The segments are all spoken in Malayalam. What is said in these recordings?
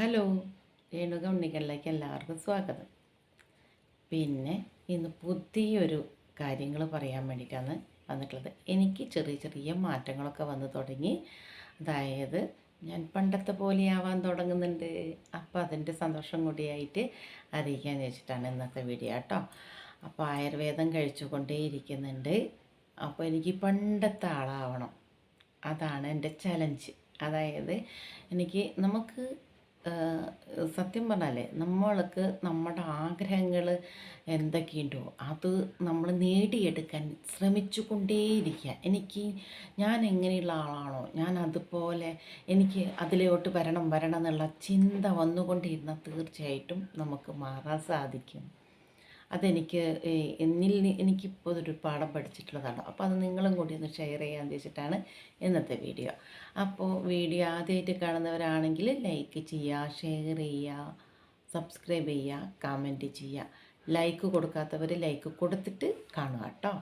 ഹലോ രേണുക ഉണ്ണിക്കലിലേക്ക് എല്ലാവർക്കും സ്വാഗതം. പിന്നെ ഇന്ന് പുതിയൊരു കാര്യങ്ങൾ പറയാൻ വേണ്ടിയിട്ടാണ് വന്നിട്ടുള്ളത്. എനിക്ക് ചെറിയ ചെറിയ മാറ്റങ്ങളൊക്കെ വന്ന് തുടങ്ങി. അതായത് ഞാൻ പണ്ടത്തെ പോലെയാവാൻ തുടങ്ങുന്നുണ്ട്. അപ്പോൾ അതിന്റെ സന്തോഷം കൂടിയായിട്ട് അറിയിക്കാൻ വെച്ചിട്ടാണ് ഇന്നത്തെ വീഡിയോ കേട്ടോ. അപ്പോൾ ആയുർവേദം കഴിച്ചുകൊണ്ടേ ഇരിക്കുന്നുണ്ട്. അപ്പോൾ എനിക്ക് പണ്ടത്തെ ആളാവണം. അതാണ് എന്റെ ചലഞ്ച് അതായത് എനിക്ക് നമുക്ക് സത്യം പറഞ്ഞാലേ നമ്മൾക്ക് നമ്മുടെ ആഗ്രഹങ്ങൾ എന്തൊക്കെയുണ്ടോ അത് നമ്മൾ നേടിയെടുക്കാൻ ശ്രമിച്ചു കൊണ്ടേയിരിക്കുക എനിക്ക് ഞാൻ എങ്ങനെയുള്ള ആളാണോ ഞാൻ അതുപോലെ എനിക്ക് അതിലോട്ട് വരണം വരണം എന്നുള്ള ചിന്ത വന്നുകൊണ്ടിരുന്നാൽ തീർച്ചയായിട്ടും നമുക്ക് മാറാൻ സാധിക്കും. അതെനിക്ക് എന്നിൽ എനിക്കിപ്പോൾ ഒരു പാഠം പഠിച്ചിട്ടുള്ളതാണ്. അപ്പോൾ അത് നിങ്ങളും കൂടി ഒന്ന് ഷെയർ ചെയ്യാൻ വെച്ചിട്ടാണ് ഇന്നത്തെ വീഡിയോ. അപ്പോൾ വീഡിയോ ആദ്യമായിട്ട് കാണുന്നവരാണെങ്കിൽ ലൈക്ക് ചെയ്യുക ഷെയർ ചെയ്യുക സബ്സ്ക്രൈബ് ചെയ്യുക കമന്റ് ചെയ്യുക ലൈക്ക് കൊടുക്കാത്തവർ ലൈക്ക് കൊടുത്തിട്ട് കാണുക കേട്ടോ.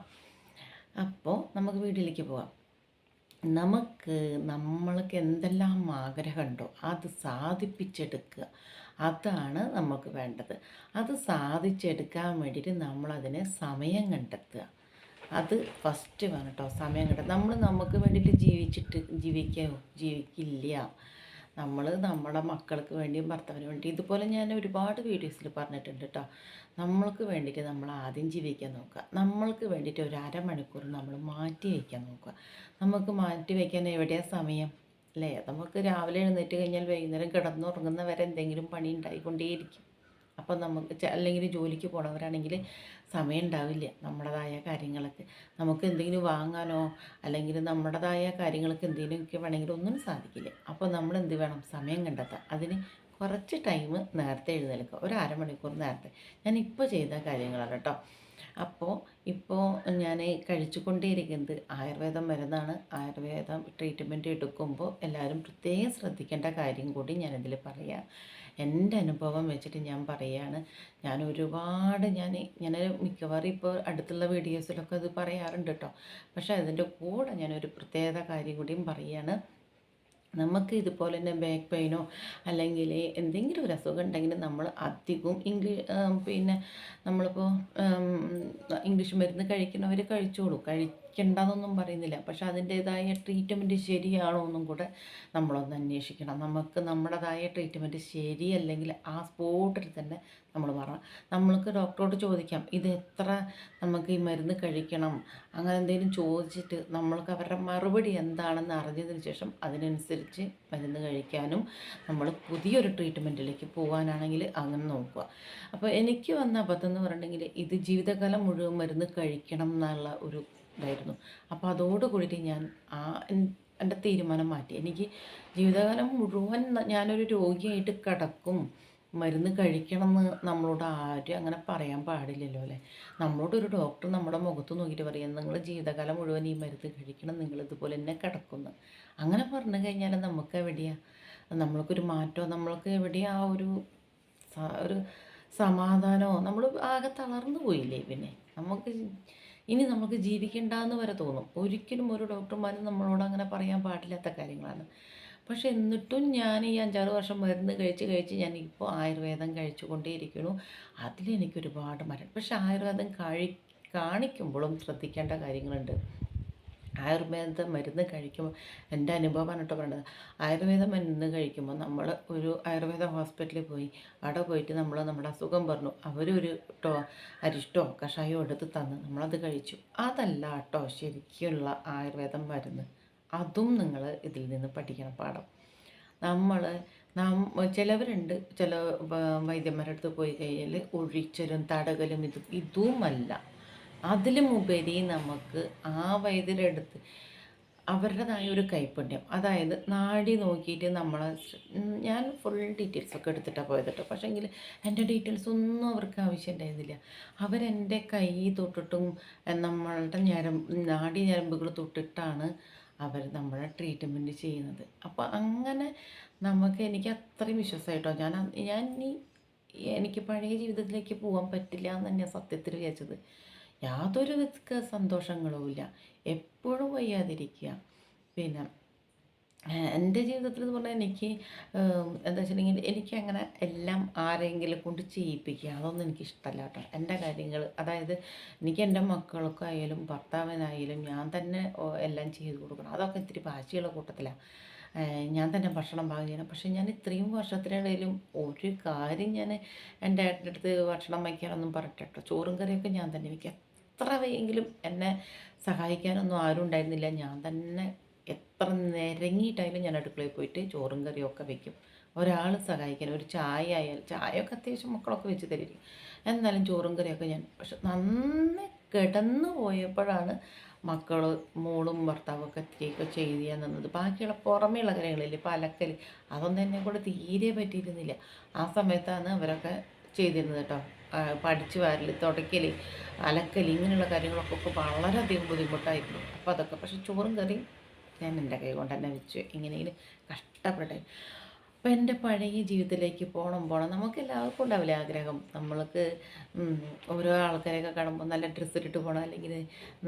അപ്പോൾ നമുക്ക് വീഡിയോയിലേക്ക് പോവാം. നമുക്ക് നമ്മൾക്ക് എന്തെല്ലാം ആഗ്രഹമുണ്ടോ അത് സാധിപ്പിച്ചെടുക്കുക. അതാണ് നമുക്ക് വേണ്ടത്. അത് സാധിച്ചെടുക്കാൻ വേണ്ടിയിട്ട് നമ്മളതിനെ സമയം കണ്ടെത്തുക. അത് ഫസ്റ്റ് വേണം കേട്ടോ സമയം കണ്ടെത്തുക നമ്മൾ നമുക്ക് വേണ്ടിയിട്ട് ജീവിച്ചിട്ട് ജീവിക്കോ ജീവിക്കില്ല. നമ്മൾ നമ്മുടെ മക്കൾക്ക് വേണ്ടിയും ഭർത്താവിന് വേണ്ടി ഇതുപോലെ ഞാൻ ഒരുപാട് വീഡിയോസിൽ പറഞ്ഞിട്ടുണ്ട് കേട്ടോ നമ്മൾക്ക് വേണ്ടിയിട്ട് നമ്മൾ ആദ്യം ജീവിക്കാൻ നോക്കുക. നമ്മൾക്ക് വേണ്ടിയിട്ട് ഒരു അരമണിക്കൂർ നമ്മൾ മാറ്റി വയ്ക്കാൻ നോക്കുക. നമുക്ക് മാറ്റി വയ്ക്കാൻ എവിടെയാണ് സമയം? അല്ലേ? നമുക്ക് രാവിലെ എഴുന്നേറ്റ് കഴിഞ്ഞാൽ വൈകുന്നേരം കിടന്നുറങ്ങുന്ന വരെ എന്തെങ്കിലും പണി ഉണ്ടായിക്കൊണ്ടേയിരിക്കും. അപ്പം നമുക്ക് അല്ലെങ്കിൽ ജോലിക്ക് പോണവരാണെങ്കിൽ സമയം ഉണ്ടാവില്ല നമ്മുടേതായ കാര്യങ്ങളൊക്കെ. നമുക്ക് എന്തെങ്കിലും വാങ്ങാനോ അല്ലെങ്കിൽ നമ്മുടേതായ കാര്യങ്ങൾക്ക് എന്തെങ്കിലുമൊക്കെ വേണമെങ്കിൽ ഒന്നും സാധിക്കില്ല. അപ്പോൾ നമ്മൾ എന്ത് വേണം? സമയം കണ്ടെത്താം അതിന് കുറച്ച് ടൈം നേരത്തെ എഴുന്നേൽക്കുക. ഒരു അരമണിക്കൂർ നേരത്തെ. ഞാൻ ഇപ്പോൾ ചെയ്ത കാര്യങ്ങളാണ് കേട്ടോ. അപ്പോൾ ഇപ്പോൾ ഞാൻ കഴിച്ചുകൊണ്ടേയിരിക്കുന്നത് ആയുർവേദം മരുന്നാണ്. ആയുർവേദം ട്രീറ്റ്മെന്റ് എടുക്കുമ്പോൾ എല്ലാവരും പ്രത്യേകം ശ്രദ്ധിക്കേണ്ട കാര്യം കൂടി ഞാനിതിൽ പറയാം. എന്റെ അനുഭവം വെച്ചിട്ട് ഞാൻ പറയുകയാണ് ഞാൻ ഒരുപാട് ഞാൻ ഞാൻ മിക്കവാറും ഇപ്പോൾ അടുത്തുള്ള വീഡിയോസിലൊക്കെ അത് പറയാറുണ്ട് കേട്ടോ പക്ഷേ അതിന്റെ കൂടെ ഞാനൊരു പ്രത്യേക കാര്യം കൂടിയും പറയുകയാണ് നമുക്ക് ഇതുപോലെ തന്നെ ബാക്ക് പെയിനോ അല്ലെങ്കിൽ എന്തെങ്കിലും ഒരു അസുഖം ഉണ്ടെങ്കിൽ നമ്മൾ അധികവും ഇംഗ്ലീഷ് പിന്നെ നമ്മളിപ്പോൾ ഇംഗ്ലീഷ് മരുന്ന് കഴിക്കുന്നവർ കഴിച്ചോളൂ. കഴിക്കണ്ടെന്നൊന്നും പറയുന്നില്ല. പക്ഷെ അതിന്റേതായ ട്രീറ്റ്മെന്റ് ശരിയാണോ എന്നും കൂടെ നമ്മളൊന്ന് അന്വേഷിക്കണം. നമുക്ക് നമ്മുടേതായ ട്രീറ്റ്മെന്റ് ശരിയല്ലെങ്കിൽ ആ സ്പോട്ടിൽ തന്നെ നമ്മൾ പറയണം നമ്മൾക്ക് ഡോക്ടറോട് ചോദിക്കാം ഇത് എത്ര നമുക്ക് ഈ മരുന്ന് കഴിക്കണം? അങ്ങനെ എന്തെങ്കിലും ചോദിച്ചിട്ട് നമ്മൾക്ക് അവരുടെ മറുപടി എന്താണെന്ന് അറിഞ്ഞതിന് ശേഷം അതിനനുസരിച്ച് മരുന്ന് കഴിക്കാനും നമ്മൾ പുതിയൊരു ട്രീറ്റ്മെന്റിലേക്ക് പോകാനാണെങ്കിൽ അങ്ങനെ നോക്കുക. അപ്പോൾ എനിക്ക് വന്ന അബദ്ധം എന്ന് പറഞ്ഞിട്ടുണ്ടെങ്കിൽ ഇത് ജീവിതകാലം മുഴുവൻ മരുന്ന് കഴിക്കണം എന്നുള്ള ഒരു ഇതായിരുന്നു. അപ്പോൾ അതോടുകൂടിയിട്ട് ഞാൻ ആ എന്റെ തീരുമാനം മാറ്റി. എനിക്ക് ജീവിതകാലം മുഴുവൻ ഞാനൊരു രോഗിയായിട്ട് കിടക്കും. മരുന്ന് കഴിക്കണം എന്ന് നമ്മളോട് ആരും അങ്ങനെ പറയാൻ പാടില്ലല്ലോ അല്ലേ? നമ്മളോട് ഒരു ഡോക്ടർ നമ്മുടെ മുഖത്ത് നോക്കിയിട്ട് പറയാം നിങ്ങൾ ജീവിതകാലം മുഴുവൻ ഈ മരുന്ന് കഴിക്കണം നിങ്ങൾ ഇതുപോലെ തന്നെ കിടക്കുന്നു. അങ്ങനെ പറഞ്ഞു കഴിഞ്ഞാൽ നമുക്ക് എവിടെയാണ് നമ്മൾക്കൊരു മാറ്റമോ നമ്മൾക്ക് എവിടെയാ ഒരു ഒരു സമാധാനമോ? നമ്മൾ ആകെ തളർന്നു പോയില്ലേ പിന്നെ? നമുക്ക് ഇനി നമുക്ക് ജീവിക്കണ്ടെന്ന് വരെ തോന്നും. ഒരിക്കലും ഒരു ഡോക്ടർമാരും നമ്മളോട് അങ്ങനെ പറയാൻ പാടില്ലാത്ത കാര്യങ്ങളാണ്. പക്ഷേ എന്നിട്ടും ഞാൻ ഈ അഞ്ചാറ് വർഷം മരുന്ന് കഴിച്ച് കഴിച്ച് ഞാൻ ഇപ്പോൾ ആയുർവേദം കഴിച്ചുകൊണ്ടേയിരിക്കുന്നു. അതിലെനിക്കൊരുപാട് മരണം. പക്ഷേ ആയുർവേദം കഴി കാണിക്കുമ്പോഴും ശ്രദ്ധിക്കേണ്ട കാര്യങ്ങളുണ്ട്. ആയുർവേദ മരുന്ന് കഴിക്കുമ്പോൾ എന്റെ അനുഭവമാണ് കേട്ടോ പറയുന്നത് ആയുർവേദ മരുന്ന് കഴിക്കുമ്പോൾ നമ്മൾ ഒരു ആയുർവേദ ഹോസ്പിറ്റലിൽ പോയി അവിടെ പോയിട്ട് നമ്മൾ നമ്മുടെ അസുഖം പറഞ്ഞു. അവരൊരു ടോ അരിഷ്ടോ കഷായോ എടുത്ത് തന്ന് നമ്മളത് കഴിച്ചു. അതല്ല കേട്ടോ ശരിക്കുള്ള ആയുർവേദം മരുന്ന്. അതും നിങ്ങൾ ഇതിൽ നിന്ന് പഠിക്കണം പാഠം. നമ്മൾ നാം ചിലവരുണ്ട്. ചില വൈദ്യന്മാരുടെ അടുത്ത് പോയി കഴിഞ്ഞാൽ ഒഴിച്ചലും തടകലും ഇത് ഇതുമല്ല. അതിലും ഉപരി നമുക്ക് ആ വൈദ്യരെടുത്ത് അവരുടേതായ ഒരു കൈപ്പുണ്യം. അതായത് നാടി നോക്കിയിട്ട് നമ്മൾ ഞാൻ ഫുൾ ഡീറ്റെയിൽസ് ഒക്കെ എടുത്തിട്ടാണ് പോയത് കേട്ടോ പക്ഷേങ്കിൽ എന്റെ ഡീറ്റെയിൽസ് ഒന്നും അവർക്ക് ആവശ്യമുണ്ടായിരുന്നില്ല അവരെന്റെ കൈ തൊട്ടിട്ടും നമ്മളുടെ ഞരമ്പ് നാടി ഞരമ്പുകൾ തൊട്ടിട്ടാണ് അവർ നമ്മളെ ട്രീറ്റ്മെന്റ് ചെയ്യുന്നത്. അപ്പോൾ അങ്ങനെ നമുക്ക് എനിക്ക് അത്രയും വിശ്വാസമായിട്ടോ ഞാൻ ഞാൻ ഇനി എനിക്ക് പഴയ ജീവിതത്തിലേക്ക് പോകാൻ പറ്റില്ല എന്ന് തന്നെയാണ് സത്യത്തിൽ വിചാരിച്ചത്. യാതൊരു വിധ സന്തോഷങ്ങളുമില്ല എപ്പോഴും വയ്യാതിരിക്കുക. പിന്നെ എന്റെ ജീവിതത്തിൽ എന്ന് പറഞ്ഞാൽ എനിക്ക് എന്താ വെച്ചിട്ടുണ്ടെങ്കിൽ എനിക്കങ്ങനെ എല്ലാം ആരെങ്കിലും കൊണ്ട് ചെയ്യിപ്പിക്കുക അതൊന്നും എനിക്ക് ഇഷ്ടമല്ല കേട്ടോ. എന്റെ കാര്യങ്ങൾ അതായത് എനിക്ക് എന്റെ മക്കൾക്കായാലും ഭർത്താവിനായാലും ഞാൻ തന്നെ എല്ലാം ചെയ്ത് കൊടുക്കണം. അതൊക്കെ ഇത്തിരി വാശിയുള്ള കൂട്ടത്തിലാണ് ഞാൻ തന്നെ ഭക്ഷണം പാകം ചെയ്യണം. പക്ഷേ ഞാൻ ഇത്രയും വർഷത്തിനിടയിലും ഒരു കാര്യം ഞാൻ എന്റെ അടുത്ത് ഭക്ഷണം വയ്ക്കാനൊന്നും പറഞ്ഞിട്ടോ ചോറും കറിയൊക്കെ ഞാൻ തന്നെ വയ്ക്കുക എത്ര എങ്കിലും എന്നെ സഹായിക്കാനൊന്നും ആരും ഉണ്ടായിരുന്നില്ല. ഞാൻ തന്നെ എത്ര നിരങ്ങിയിട്ടായാലും ഞാൻ അടുക്കളയിൽ പോയിട്ട് ചോറും കറിയൊക്കെ വെക്കും. ഒരാൾ സഹായിക്കാൻ ഒരു ചായ ആയാലും ചായയൊക്കെ അത്യാവശ്യം മക്കളൊക്കെ വെച്ച് തരും എന്നാലും ചോറും കറിയൊക്കെ ഞാൻ പക്ഷെ നന്നെ കിടന്നു പോയപ്പോഴാണ് മക്കൾ മോളും ഭർത്താവും ഒക്കെ ഇത്തിരിയൊക്കെ ചെയ്ത് ചെയ്യാൻ നിന്നത് ബാക്കിയുള്ള പുറമേയുള്ള കാര്യങ്ങളില്ലേ ഇപ്പോൾ അലക്കൽ അതൊന്നും എന്നെ കൂടെ തീരെ പറ്റിയിരുന്നില്ല. ആ സമയത്താണ് അവരൊക്കെ ചെയ്തിരുന്നത് കേട്ടോ. പഠിച്ച് വാരൽ തുടയ്ക്കൽ അലക്കൽ ഇങ്ങനെയുള്ള കാര്യങ്ങളൊക്കെ ഒക്കെ വളരെയധികം ബുദ്ധിമുട്ടായിരുന്നു. അപ്പോൾ അതൊക്കെ പക്ഷെ ചോറും കറിയും ഞാൻ എന്റെ കൈ കൊണ്ട് തന്നെ വെച്ചു ഇങ്ങനെ കഷ്ടപ്പെട്ടെ അപ്പോൾ എന്റെ പഴയ ജീവിതത്തിലേക്ക് പോകണം പോകണം നമുക്ക് എല്ലാവർക്കും ഉണ്ടാവില്ലേ ആഗ്രഹം. നമ്മൾക്ക് ഓരോ ആൾക്കാരെയൊക്കെ കാണുമ്പോൾ നല്ല ഡ്രസ്സ് ഇട്ടിട്ട് പോകണം അല്ലെങ്കിൽ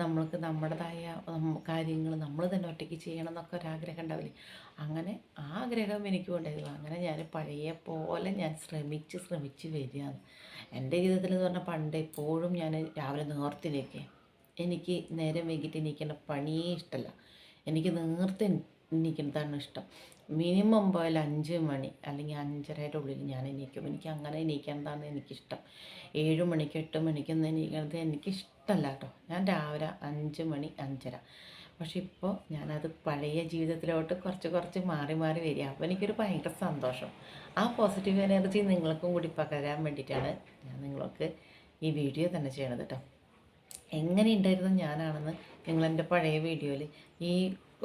നമ്മൾക്ക് നമ്മുടേതായ കാര്യങ്ങൾ നമ്മൾ തന്നെ ഒറ്റയ്ക്ക് ചെയ്യണം എന്നൊക്കെ ഒരാഗ്രഹം ഉണ്ടാവില്ലേ? അങ്ങനെ ആ ആഗ്രഹം എനിക്കും ഉണ്ടായിരുന്നു. അങ്ങനെ ഞാൻ പഴയ പോലെ ഞാൻ ശ്രമിച്ച് ശ്രമിച്ച് വരികയാണ്. എന്റെ ജീവിതത്തിൽ എന്ന് പറഞ്ഞാൽ പണ്ട് എപ്പോഴും ഞാൻ രാവിലെ നേർത്തി എനിക്ക് നേരം വൈകിട്ട് എണീക്കേണ്ട പണിയേ ഇഷ്ടമല്ല എനിക്ക് നേർത്തെ എനിക്കുന്നതാണ് ഇഷ്ടം. മിനിമം പോയാൽ അഞ്ച് മണി അല്ലെങ്കിൽ അഞ്ചരയുടെ ഉള്ളിൽ ഞാൻ എണീക്കും. എനിക്ക് അങ്ങനെ എണീക്കേണ്ടതാണ് എനിക്കിഷ്ടം. ഏഴ് മണിക്ക് എട്ട് മണിക്കൊന്നും എണീക്കുന്നത് എനിക്കിഷ്ടമല്ല കേട്ടോ. ഞാൻ രാവിലെ അഞ്ച് മണി അഞ്ചര. പക്ഷെ ഇപ്പോൾ ഞാനത് പഴയ ജീവിതത്തിലോട്ട് കുറച്ച് കുറച്ച് മാറി മാറി വരിക. അപ്പോൾ എനിക്കൊരു ഭയങ്കര സന്തോഷം. ആ പോസിറ്റീവ് എനർജി നിങ്ങൾക്കും കൂടി പകരാൻ വേണ്ടിയിട്ടാണ് ഞാൻ നിങ്ങൾക്ക് ഈ വീഡിയോ തന്നെ ചെയ്യണത് കേട്ടോ. എങ്ങനെ ഉണ്ടായിരുന്നു ഞാനാണെന്ന് നിങ്ങളെന്റെ പഴയ വീഡിയോയിൽ ഈ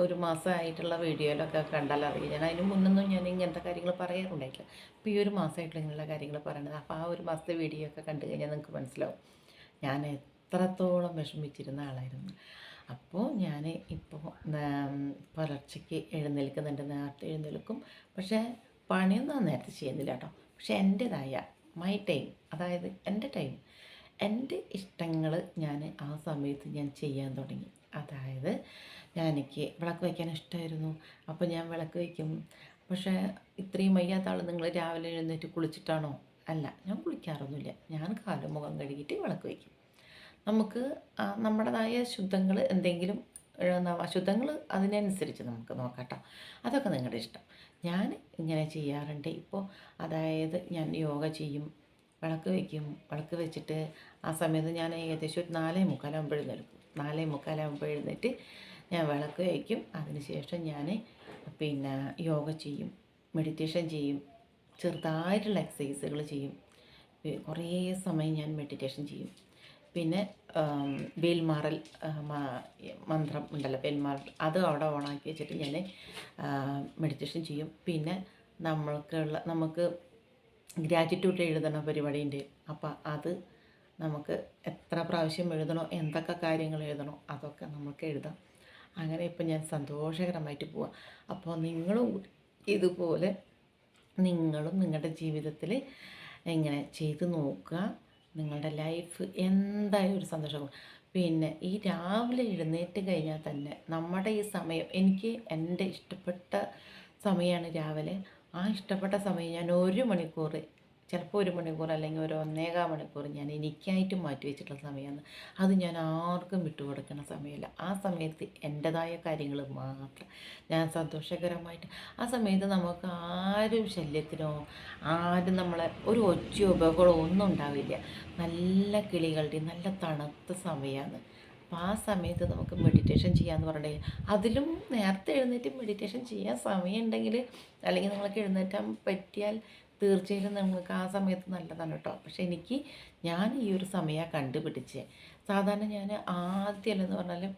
ഒരു മാസമായിട്ടുള്ള വീഡിയോയിലൊക്കെ കണ്ടാൽ അറിയാം. ഞാൻ അതിന് മുന്നൊന്നും ഞാൻ ഇങ്ങനത്തെ കാര്യങ്ങൾ പറയാറുണ്ടായിട്ടില്ല. അപ്പോൾ ഈ ഒരു മാസമായിട്ടുള്ള ഇങ്ങനെയുള്ള കാര്യങ്ങൾ പറയണത്. അപ്പോൾ ആ ഒരു മാസത്തെ വീഡിയോ ഒക്കെ കണ്ടു കഴിഞ്ഞാൽ നിങ്ങൾക്ക് മനസ്സിലാവും. ഞാൻ എത്രത്തോളം വിഷമിച്ചിരുന്ന ആളായിരുന്നു. അപ്പോൾ ഞാൻ ഇപ്പോൾ പുലർച്ചയ്ക്ക് എഴുന്നേൽക്കുന്നുണ്ട്. നേരത്തെ എഴുന്നേൽക്കും. പക്ഷേ പണിയൊന്നും നേരത്തെ ചെയ്യുന്നില്ല കേട്ടോ. പക്ഷേ എന്റെതായ മൈ ടൈം അതായത് എന്റെ ടൈം എന്റെ ഇഷ്ടങ്ങൾ ഞാൻ ആ സമയത്ത് ഞാൻ ചെയ്യാൻ തുടങ്ങി. അതായത് ഞാൻ എനിക്ക് വിളക്ക് വയ്ക്കാൻ ഇഷ്ടമായിരുന്നു അപ്പോൾ ഞാൻ വിളക്ക് വയ്ക്കും. പക്ഷേ ഇത്രയും വയ്യാത്ത ആൾ നിങ്ങൾ രാവിലെ എഴുന്നേറ്റ് കുളിച്ചിട്ടാണോ? അല്ല ഞാൻ കുളിക്കാറൊന്നുമില്ല. ഞാൻ കാലും മുഖം കഴുകിയിട്ട് വിളക്ക് വയ്ക്കും. നമുക്ക് നമ്മുടേതായ ശുദ്ധങ്ങൾ എന്തെങ്കിലും അശുദ്ധങ്ങൾ അതിനനുസരിച്ച് നമുക്ക് നോക്കാം അതൊക്കെ നിങ്ങളുടെ ഇഷ്ടം. ഞാൻ ഇങ്ങനെ ചെയ്യാറുണ്ട്. ഇപ്പോൾ അതായത് ഞാൻ യോഗ ചെയ്യും വിളക്ക് വയ്ക്കും. വിളക്ക് വെച്ചിട്ട് ആ സമയത്ത് ഞാൻ ഏകദേശം ഒരു നാലേ മുക്കാലാകുമ്പോൾ എഴുന്നേൽക്കും. നാലേ മുക്കാലാകുമ്പോൾ എഴുന്നേറ്റ് ഞാൻ വിളക്ക് വയ്ക്കും അതിനുശേഷം ഞാൻ പിന്നെ യോഗ ചെയ്യും മെഡിറ്റേഷൻ ചെയ്യും ചെറുതായിട്ടുള്ള എക്സസൈസുകൾ ചെയ്യും. കുറേ സമയം ഞാൻ മെഡിറ്റേഷൻ ചെയ്യും. പിന്നെ വേൽമാറൽ മന്ത്രം ഉണ്ടല്ലോ വേൽമാറൽ അത് അവിടെ ഓണാക്കി വെച്ചിട്ട് ഞാൻ മെഡിറ്റേഷൻ ചെയ്യും. പിന്നെ നമ്മൾക്കുള്ള നമുക്ക് ഗ്രാറ്റിറ്റ്യൂഡ് എഴുതണ പരിപാടിയുണ്ട്. അപ്പോൾ അത് നമുക്ക് എത്ര പ്രാവശ്യം എഴുതണോ എന്തൊക്കെ കാര്യങ്ങൾ എഴുതണോ അതൊക്കെ നമുക്ക് എഴുതാം. അങ്ങനെ ഇപ്പം ഞാൻ സന്തോഷകരമായിട്ട് പോവാം. അപ്പോൾ നിങ്ങളും ഇതുപോലെ നിങ്ങളും നിങ്ങളുടെ ജീവിതത്തിൽ ഇങ്ങനെ ചെയ്ത് നോക്കുക. നിങ്ങളുടെ ലൈഫ് എന്തായാലും ഒരു സന്തോഷം പിന്നെ ഈ രാവിലെ എഴുന്നേറ്റ് കഴിഞ്ഞാൽ തന്നെ നമ്മുടെ ഈ സമയം എനിക്ക് എന്റെ ഇഷ്ടപ്പെട്ട സമയമാണ് രാവിലെ. ആ ഇഷ്ടപ്പെട്ട സമയം ഞാൻ ഒരു മണിക്കൂർ ചിലപ്പോൾ ഒരു മണിക്കൂർ അല്ലെങ്കിൽ ഒരു ഒന്നേകാൽ മണിക്കൂർ ഞാൻ എനിക്കായിട്ട് മാറ്റി വെച്ചിട്ടുള്ള സമയമാണ്. അത് ഞാൻ ആർക്കും വിട്ടുകൊടുക്കുന്ന സമയമല്ല. ആ സമയത്ത് എന്റെതായ കാര്യങ്ങൾ മാത്രം ഞാൻ സന്തോഷകരമായിട്ട് ആ സമയത്ത് നമുക്ക് ആരും ശല്യത്തിനോ ആരും നമ്മളെ ഒരു ഒച്ചയോ ബഹളോ ഒന്നും ഉണ്ടാവില്ല. നല്ല കിളികളുടെ നല്ല തണുത്ത സമയമാണ്. അപ്പോൾ ആ സമയത്ത് നമുക്ക് മെഡിറ്റേഷൻ ചെയ്യാമെന്ന് പറഞ്ഞിട്ടുണ്ടെങ്കിൽ അതിലും നേരത്തെ എഴുന്നേറ്റ് മെഡിറ്റേഷൻ ചെയ്യാൻ സമയമുണ്ടെങ്കിൽ അല്ലെങ്കിൽ നിങ്ങൾക്ക് എഴുന്നേറ്റാൻ പറ്റിയാൽ തീർച്ചയായും നിങ്ങൾക്ക് ആ സമയത്ത് നല്ലതാണ് കേട്ടോ. പക്ഷെ എനിക്ക് ഞാൻ ഈ ഒരു സമയമാണ് കണ്ടുപിടിച്ചത് സാധാരണ ഞാൻ ആദ്യമല്ലെന്ന് പറഞ്ഞാൽ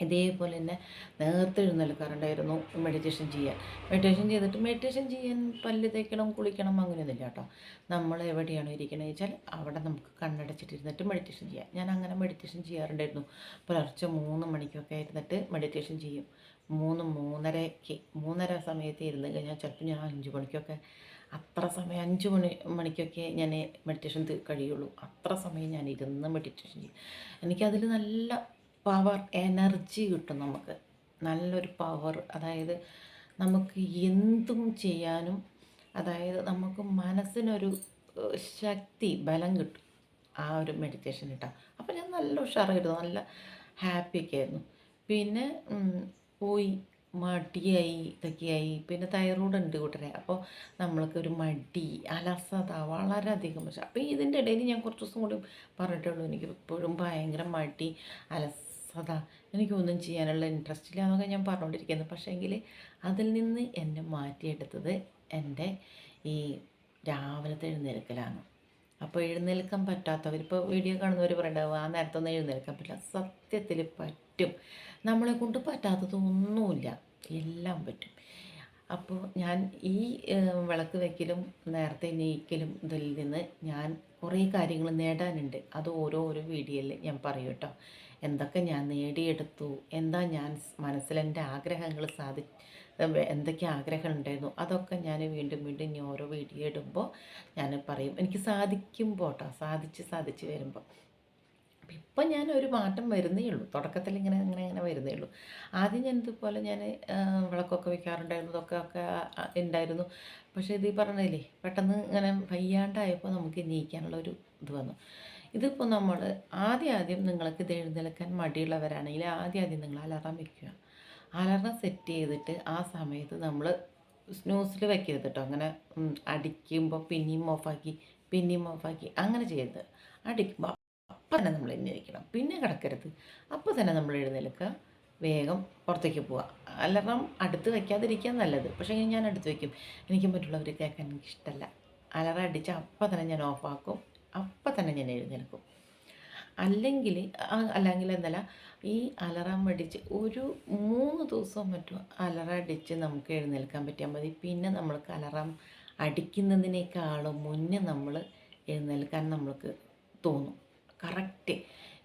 ഇതേപോലെ തന്നെ നേരത്തെ എഴുന്നേൽക്കാറുണ്ടായിരുന്നു മെഡിറ്റേഷൻ ചെയ്യാൻ. മെഡിറ്റേഷൻ ചെയ്തിട്ട് മെഡിറ്റേഷൻ ചെയ്യാൻ പല്ല് തേക്കണം കുളിക്കണം അങ്ങനെയൊന്നുമില്ല കേട്ടോ. നമ്മൾ എവിടെയാണോ ഇരിക്കണത് വെച്ചാൽ അവിടെ നമുക്ക് കണ്ണടച്ചിട്ടിരുന്നിട്ട് മെഡിറ്റേഷൻ ചെയ്യാം. ഞാൻ അങ്ങനെ മെഡിറ്റേഷൻ ചെയ്യാറുണ്ടായിരുന്നു. പുലർച്ചെ മൂന്ന് മണിക്കൊക്കെ ഇരുന്നിട്ട് മെഡിറ്റേഷൻ ചെയ്യും. മൂന്ന് മൂന്നരയ്ക്ക് മൂന്നര സമയത്ത് ഇരുന്ന് കഴിഞ്ഞാൽ ചിലപ്പോൾ ഞാൻ അഞ്ച് മണിക്കൊക്കെ അത്ര സമയം അഞ്ച് മണി മണിക്കൊക്കെ ഞാൻ മെഡിറ്റേഷൻ കഴിയുള്ളൂ. അത്ര സമയം ഞാൻ ഇരുന്ന് മെഡിറ്റേഷൻ ചെയ്യും. എനിക്കതിൽ നല്ല പവർ എനർജി കിട്ടും നമുക്ക്. നല്ലൊരു പവർ അതായത് നമുക്ക് എന്തും ചെയ്യാനും അതായത് നമുക്ക് മനസ്സിനൊരു ശക്തി ബലം കിട്ടും ആ ഒരു മെഡിറ്റേഷൻ ഇട്ടാൽ അപ്പോൾ ഞാൻ നല്ല ഉഷാറായിരുന്നു. നല്ല ഹാപ്പിയൊക്കെ ആയിരുന്നു. പിന്നെ പോയി. മടിയായി ഇതൊക്കെയായി. പിന്നെ തൈറോയ്ഡ് ഉണ്ട് കൂട്ടരെ. അപ്പോൾ നമ്മൾക്ക് ഒരു മടി അലസത വളരെയധികം. പക്ഷേ അപ്പോൾ ഇതിന്റെ ഇടയിൽ ഞാൻ കുറച്ച് ദിവസം കൂടി പറഞ്ഞിട്ടുള്ളൂ എനിക്ക് ഇപ്പോഴും ഭയങ്കര മടി അലസത എനിക്കൊന്നും ചെയ്യാനുള്ള ഇൻട്രസ്റ്റ് ഇല്ല എന്നൊക്കെ ഞാൻ പറഞ്ഞുകൊണ്ടിരിക്കുന്നത് പക്ഷേ എങ്കിൽ അതിൽ നിന്ന് എന്നെ മാറ്റിയെടുത്തത് എന്റെ ഈ രാവിലത്തെ എഴുന്നേൽക്കലാണ്. അപ്പോൾ എഴുന്നേൽക്കാൻ പറ്റാത്തവർ ഇപ്പോൾ വീഡിയോ കാണുന്നവർ പറയണ്ടാവും ആ നേരത്തൊന്നും എഴുന്നേൽക്കാൻ പറ്റില്ല. സത്യത്തിൽ പറ്റും. നമ്മളെ കൊണ്ട് പറ്റാത്തതൊന്നുമില്ല. എല്ലാം പറ്റും. അപ്പോൾ ഞാൻ ഈ വിളക്ക് വയ്ക്കലും നേരത്തെ നീക്കലും ഇതിൽ നിന്ന് ഞാൻ കുറേ കാര്യങ്ങൾ നേടാനുണ്ട്. അത് ഓരോ ഓരോ വീഡിയോയിൽ ഞാൻ പറയും കേട്ടോ. എന്തൊക്കെ ഞാൻ നേടിയെടുത്തു? എന്താ ഞാൻ മനസ്സിലെന്റെ ആഗ്രഹങ്ങൾ സാധി എന്തൊക്കെ ആഗ്രഹം ഉണ്ടായിരുന്നു? അതൊക്കെ ഞാൻ വീണ്ടും വീണ്ടും ഇനി ഓരോ വീഡിയോ ഇടുമ്പോൾ ഞാൻ പറയും. എനിക്ക് സാധിക്കുമ്പോട്ടോ സാധിച്ച് സാധിച്ച് വരുമ്പോൾ. ഇപ്പം ഞാൻ ഒരു മാറ്റം വരുന്നേ ഉള്ളൂ. തുടക്കത്തിൽ ഇങ്ങനെ ഇങ്ങനെ ഇങ്ങനെ വരുന്നേ ഉള്ളൂ. ആദ്യം ഞാൻ ഇതുപോലെ ഞാൻ വിളക്കൊക്കെ വെക്കാറുണ്ടായിരുന്നു. ഇതൊക്കെ ഒക്കെ ഉണ്ടായിരുന്നു പക്ഷേ ഇത് ഈ പറഞ്ഞതില്ലേ പെട്ടെന്ന് ഇങ്ങനെ വയ്യാണ്ടായപ്പോൾ നമുക്ക് നീക്കാനുള്ള ഒരു ഇത് വന്നു. ഇതിപ്പോൾ നമ്മൾ ആദ്യം ആദ്യം നിങ്ങൾക്ക് ഇത് എഴുന്നേൽക്കാൻ മടിയുള്ളവരാണെങ്കിൽ ആദ്യം ആദ്യം നിങ്ങൾ അലാറം വെക്കുക. അലാറം സെറ്റ് ചെയ്തിട്ട് ആ സമയത്ത് നമ്മൾ സ്നൂസിൽ വെക്കരുത് കേട്ടോ. അങ്ങനെ അടിക്കുമ്പോൾ പിന്നെയും ഓഫാക്കി പിന്നെയും ഓഫാക്കി അങ്ങനെ ചെയ്യരുത്. അടിക്കുമ്പോൾ അപ്പം തന്നെ നമ്മൾ എഴുന്നേൽക്കണം പിന്നെ കിടക്കരുത്. അപ്പോൾ തന്നെ നമ്മൾ എഴുന്നേൽക്കുക. വേഗം പുറത്തേക്ക് പോവുക. അലറം അടുത്ത് വയ്ക്കാതിരിക്കാൻ നല്ലത്. പക്ഷേ ഞാൻ അടുത്ത് വയ്ക്കും എനിക്ക് മറ്റുള്ളവർ കേൾക്കാൻ എനിക്ക് ഇഷ്ടമല്ല അലാറം അടിച്ച് അപ്പം തന്നെ ഞാൻ ഓഫാക്കും അപ്പം തന്നെ ഞാൻ എഴുന്നേൽക്കും. അല്ലെങ്കിൽ അല്ലെങ്കിൽ എന്നല്ല ഈ അലറാം അടിച്ച് ഒരു മൂന്ന് ദിവസം മറ്റും അലറ അടിച്ച് നമുക്ക് എഴുന്നേൽക്കാൻ പറ്റിയാൽ മതി. പിന്നെ നമ്മൾക്ക് അലറാം അടിക്കുന്നതിനേക്കാളും മുന്നേ നമ്മൾ എഴുന്നേൽക്കാൻ നമ്മൾക്ക് തോന്നും. കറക്റ്റ്.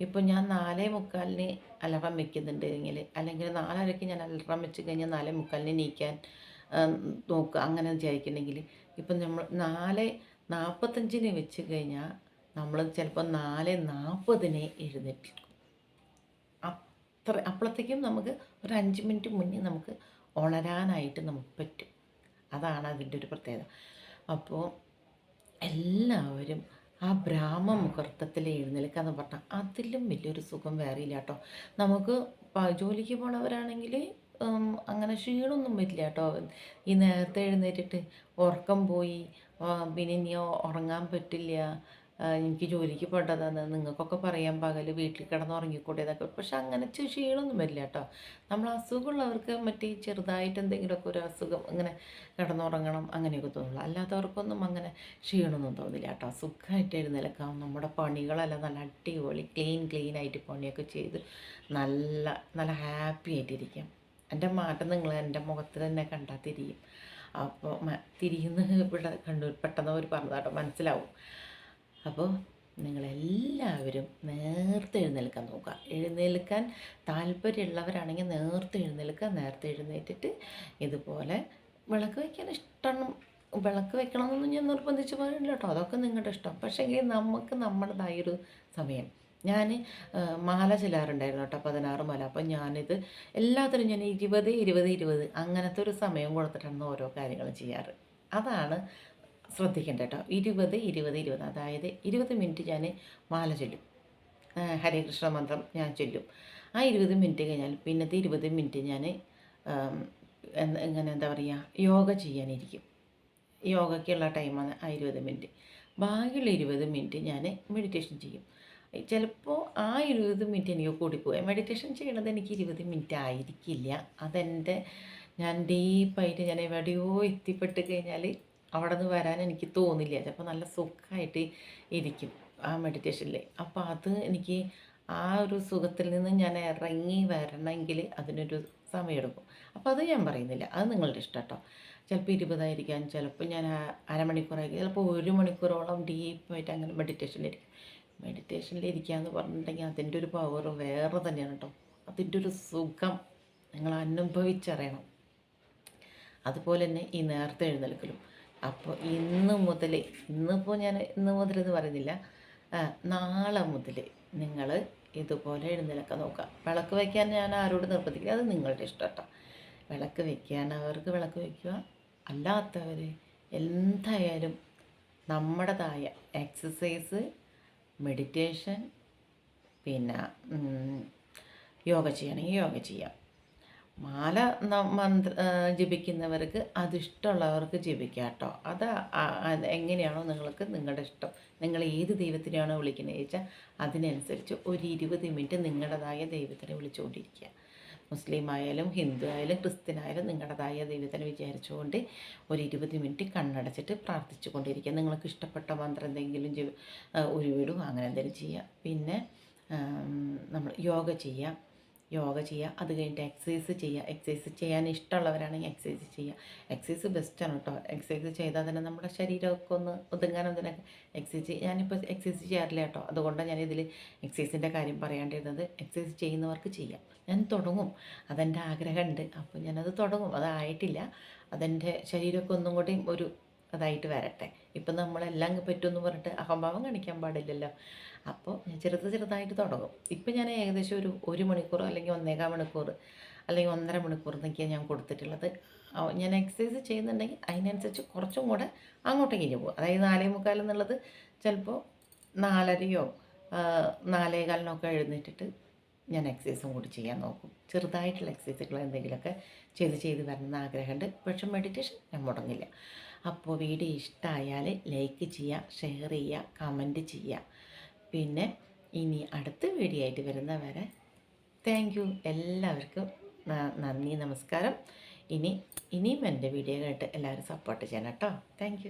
ഇപ്പോൾ ഞാൻ നാലേ മുക്കാലിന് അലറാം വെക്കുന്നുണ്ടെങ്കിൽ അല്ലെങ്കിൽ നാലരയ്ക്ക് ഞാൻ അലറം വെച്ച് കഴിഞ്ഞാൽ നാലേ മുക്കാലിന് നീക്കാൻ നോക്കുക. അങ്ങനെ വിചാരിക്കുന്നുണ്ടെങ്കിൽ. ഇപ്പം നമ്മൾ നാല് നാൽപ്പത്തഞ്ചിന് വെച്ച് കഴിഞ്ഞാൽ നമ്മൾ ചിലപ്പോൾ നാല് നാൽപ്പതിനെ എഴുന്നേറ്റിരിക്കും അത്ര അപ്പോഴത്തേക്കും നമുക്ക് ഒരു അഞ്ച് മിനിറ്റ് മുന്നേ നമുക്ക് ഉണരാനായിട്ട് നമുക്ക് പറ്റും. അതാണ് അതിന്റെ ഒരു പ്രത്യേകത. അപ്പോൾ എല്ലാവരും ആ ബ്രാഹ്മ മുഹൂർത്തത്തിൽ എഴുന്നേൽക്കുക എന്ന് പറഞ്ഞാൽ അതിലും വലിയൊരു സുഖം വേറെ ഇല്ല കേട്ടോ. നമുക്ക് ജോലിക്ക് പോണവരാണെങ്കിൽ അങ്ങനെ ക്ഷീണമൊന്നും വരില്ല കേട്ടോ. ഈ നേരത്തെ എഴുന്നേറ്റിട്ട് ഉറക്കം പോയി പിന്നെ ഇനി ഉറങ്ങാൻ പറ്റില്ല എനിക്ക് ജോലിക്ക് പോകേണ്ടതാണ് നിങ്ങൾക്കൊക്കെ പറയാൻ പകൽ വീട്ടിൽ കിടന്ന് ഉറങ്ങിക്കൂടെ എന്നൊക്കെ പക്ഷെ അങ്ങനെ ക്ഷീണമൊന്നും വരില്ല കേട്ടോ. നമ്മൾ അസുഖമുള്ളവർക്ക് മറ്റേ ചെറുതായിട്ട് എന്തെങ്കിലുമൊക്കെ ഒരു അസുഖം ഇങ്ങനെ കിടന്നുറങ്ങണം അങ്ങനെയൊക്കെ തോന്നുള്ളൂ. അല്ലാത്തവർക്കൊന്നും അങ്ങനെ ക്ഷീണമൊന്നും തോന്നില്ല കേട്ടോ. സുഖമായിട്ട് എഴുന്നേൽക്കാം. നമ്മുടെ പണികളെല്ലാം നല്ല അടിപൊളി ക്ലീൻ ക്ലീൻ ആയിട്ട് പണിയൊക്കെ ചെയ്ത് നല്ല നല്ല ഹാപ്പി ആയിട്ടിരിക്കാം. എന്റെ മാറ്റം നിങ്ങൾ എന്റെ മുഖത്ത് തന്നെ കണ്ടാൽ തിരിയും. അപ്പോൾ തിരിയുന്ന ഇവിടെ കണ്ടു പെട്ടെന്ന് അവർ പറഞ്ഞതാട്ടോ. മനസ്സിലാവും. അപ്പോൾ നിങ്ങളെല്ലാവരും നേരത്തെ എഴുന്നേൽക്കാൻ നോക്കുക. എഴുന്നേൽക്കാൻ താല്പര്യമുള്ളവരാണെങ്കിൽ നേരത്തെ എഴുന്നേൽക്കുക നേരത്തെ എഴുന്നേറ്റിട്ട് ഇതുപോലെ വിളക്ക് വയ്ക്കാൻ ഇഷ്ടം. വിളക്ക് വെക്കണമെന്നൊന്നും ഞാൻ നിർബന്ധിച്ച് പറയില്ല കേട്ടോ. അതൊക്കെ നിങ്ങളുടെ ഇഷ്ടം. പക്ഷേ നമുക്ക് നമ്മുടേതായൊരു സമയം. ഞാൻ മാല ചെല്ലാറുണ്ടായിരുന്നു കേട്ടോ പതിനാറ് മാല. അപ്പം ഞാനിത് എല്ലാത്തിനും ഞാൻ ഇരുപത് ഇരുപത് ഇരുപത് അങ്ങനത്തെ ഒരു സമയം കൊടുത്തിട്ടാണ് ഓരോ കാര്യങ്ങളും ചെയ്യാറ്. അതാണ് ശ്രദ്ധിക്കേണ്ട കേട്ടോ ഇരുപത് ഇരുപത് ഇരുപത്. അതായത് ഇരുപത് മിനിറ്റ് ഞാൻ മാല ചൊല്ലും. ഹരേകൃഷ്ണ മന്ത്രം ഞാൻ ചൊല്ലും. ആ ഇരുപത് മിനിറ്റ് കഴിഞ്ഞാൽ പിന്നത്തെ ഇരുപത് മിനിറ്റ് ഞാൻ എങ്ങനെ എന്താ പറയുക യോഗ ചെയ്യാനിരിക്കും. യോഗയ്ക്കുള്ള ടൈമാണ് ആ ഇരുപത് മിനിറ്റ്. ബാക്കിയുള്ള ഇരുപത് മിനിറ്റ് ഞാൻ മെഡിറ്റേഷൻ ചെയ്യും. ചിലപ്പോൾ ആ ഇരുപത് മിനിറ്റ് എനിക്ക് കൂടിപ്പോയി. മെഡിറ്റേഷൻ ചെയ്യണത് എനിക്ക് ഇരുപത് മിനിറ്റ് ആയിരിക്കില്ല. അതെന്റെ ഞാൻ ഡീപ്പായിട്ട് ഞാൻ എവിടെയോ എത്തിപ്പെട്ട് കഴിഞ്ഞാൽ അവിടെ നിന്ന് വരാൻ എനിക്ക് തോന്നില്ല. ചിലപ്പോൾ നല്ല സുഖമായിട്ട് ഇരിക്കും ആ മെഡിറ്റേഷനിൽ അപ്പോൾ അത് എനിക്ക് ആ ഒരു സുഖത്തിൽ നിന്ന് ഞാൻ ഇറങ്ങി വരണമെങ്കിൽ അതിനൊരു സമയമെടുക്കും. അപ്പോൾ അത് ഞാൻ പറയുന്നില്ല. അത് നിങ്ങളുടെ ഇഷ്ടം കേട്ടോ ചിലപ്പോൾ ഇരുപതായിരിക്കാം. ചിലപ്പോൾ ഞാൻ അരമണിക്കൂറായിരിക്കും. ചിലപ്പോൾ ഒരു മണിക്കൂറോളം ഡീപ്പായിട്ട് അങ്ങനെ മെഡിറ്റേഷനിലിരിക്കും മെഡിറ്റേഷനിലിരിക്കുക എന്ന് പറഞ്ഞിട്ടുണ്ടെങ്കിൽ അതിന്റെ ഒരു പവർ വേറെ തന്നെയാണ് കേട്ടോ അതിന്റെ ഒരു സുഖം നിങ്ങൾ അനുഭവിച്ചറിയണം. അതുപോലെ തന്നെ ഈ നേരത്തെ എഴുന്നേൽക്കലും. അപ്പോൾ ഇന്ന് മുതൽ ഇന്നിപ്പോൾ ഞാൻ ഇന്ന് മുതൽ എന്ന് പറയുന്നില്ല നാളെ മുതൽ നിങ്ങൾ ഇതുപോലെ എഴുന്നേൽക്കാൻ നോക്കുക. വിളക്ക് വയ്ക്കാൻ ഞാൻ ആരോട് നിർബന്ധിക്കില്ല. അത് നിങ്ങളുടെ ഇഷ്ടം കേട്ടോ. വിളക്ക് വയ്ക്കാനവർക്ക് വിളക്ക് വയ്ക്കുക. അല്ലാത്തവർ എന്തായാലും നമ്മുടേതായ എക്സസൈസ് മെഡിറ്റേഷൻ പിന്നെ യോഗ ചെയ്യണമെങ്കിൽ യോഗ ചെയ്യാം. മാല മന്ത്ര ജപിക്കുന്നവർക്ക് അതിഷ്ടമുള്ളവർക്ക് ജപിക്കാം കേട്ടോ. അത് എങ്ങനെയാണോ നിങ്ങൾക്ക് നിങ്ങളുടെ ഇഷ്ടം. നിങ്ങൾ ഏത് ദൈവത്തിനെയാണോ വിളിക്കുന്നത് ചോദിച്ചാൽ അതിനനുസരിച്ച് ഒരു ഇരുപത് മിനിറ്റ് നിങ്ങളുടേതായ ദൈവത്തിനെ വിളിച്ചുകൊണ്ടിരിക്കുക. മുസ്ലിം ആയാലും ഹിന്ദു ആയാലും ക്രിസ്ത്യൻ ആയാലും നിങ്ങളുടേതായ ദൈവത്തിനെ വിചാരിച്ചുകൊണ്ട് ഒരു ഇരുപത് മിനിറ്റ് കണ്ണടച്ചിട്ട് പ്രാർത്ഥിച്ചു കൊണ്ടിരിക്കുക നിങ്ങൾക്ക് ഇഷ്ടപ്പെട്ട മന്ത്രം എന്തെങ്കിലും ഉരുവിടും അങ്ങനെ എന്തെങ്കിലും ചെയ്യുക പിന്നെ നമ്മൾ യോഗ ചെയ്യാം. യോഗ ചെയ്യുക അത് കഴിഞ്ഞിട്ട് എക്സസൈസ് ചെയ്യുക. എക്സസൈസ് ചെയ്യാൻ ഇഷ്ടമുള്ളവരാണെങ്കിൽ എക്സസൈസ് ചെയ്യുക. എക്സസൈസ് ബെസ്റ്റാണ് കേട്ടോ. എക്സസൈസ് ചെയ്താൽ തന്നെ നമ്മുടെ ശരീരമൊക്കെ ഒന്ന് ഒതുങ്ങാൻ അതിനൊക്കെ എക്സസൈസ് ഞാനിപ്പോൾ എക്സസൈസ് ചെയ്യാറില്ല കേട്ടോ. അതുകൊണ്ടാണ് ഞാനിതിൽ എക്സസൈസിന്റെ കാര്യം പറയാണ്ടിരുന്നത്. എക്സസൈസ് ചെയ്യുന്നവർക്ക് ചെയ്യാം. ഞാൻ തുടങ്ങും. അതെന്റെ ആഗ്രഹമുണ്ട്. അപ്പോൾ ഞാനത് തുടങ്ങും. അതായിട്ടില്ല. അതെന്റെ ശരീരമൊക്കെ ഒന്നും കൂടി ഒരു അതായിട്ട് വരട്ടെ. ഇപ്പം നമ്മളെല്ലാം പറ്റുമെന്ന് പറഞ്ഞിട്ട് അഹംഭാവം കാണിക്കാൻ പാടില്ലല്ലോ. അപ്പോൾ ഞാൻ ചെറുത് ചെറുതായിട്ട് തുടങ്ങും. ഇപ്പം ഞാൻ ഏകദേശം ഒരു ഒരു മണിക്കൂർ അല്ലെങ്കിൽ ഒന്നേകാൽ മണിക്കൂർ അല്ലെങ്കിൽ ഒന്നര മണിക്കൂർ എന്നൊക്കെയാണ് ഞാൻ കൊടുത്തിട്ടുള്ളത്. ഞാൻ എക്സസൈസ് ചെയ്യുന്നുണ്ടെങ്കിൽ അതിനനുസരിച്ച് കുറച്ചും കൂടെ അങ്ങോട്ടേക്ക് പോകും. അതായത് നാലേ മുക്കാൽ എന്നുള്ളത് ചിലപ്പോൾ നാലരയോ നാലേകാലിനൊക്കെ എഴുന്നേറ്റിട്ട് ഞാൻ എക്സസൈസും കൂടി ചെയ്യാൻ നോക്കും. ചെറുതായിട്ടുള്ള എക്സസൈസുകൾ എന്തെങ്കിലുമൊക്കെ ചെയ്ത് ചെയ്ത് വരണമെന്ന് ആഗ്രഹമുണ്ട്. പക്ഷേ മെഡിറ്റേഷൻ ഞാൻ മുടങ്ങില്ല. അപ്പോൾ വീഡിയോ ഇഷ്ടമായാൽ ലൈക്ക് ചെയ്യുക ഷെയർ ചെയ്യുക കമന്റ് ചെയ്യുക. പിന്നെ ഇനി അടുത്ത വീഡിയോ ആയിട്ട് വരുന്നവരെ താങ്ക് യു എല്ലാവർക്കും നന്ദി നമസ്കാരം. ഇനി ഇനിയും എന്റെ വീഡിയോ കേട്ട് എല്ലാവരും സപ്പോർട്ട് ചെയ്യണം കേട്ടോ. താങ്ക്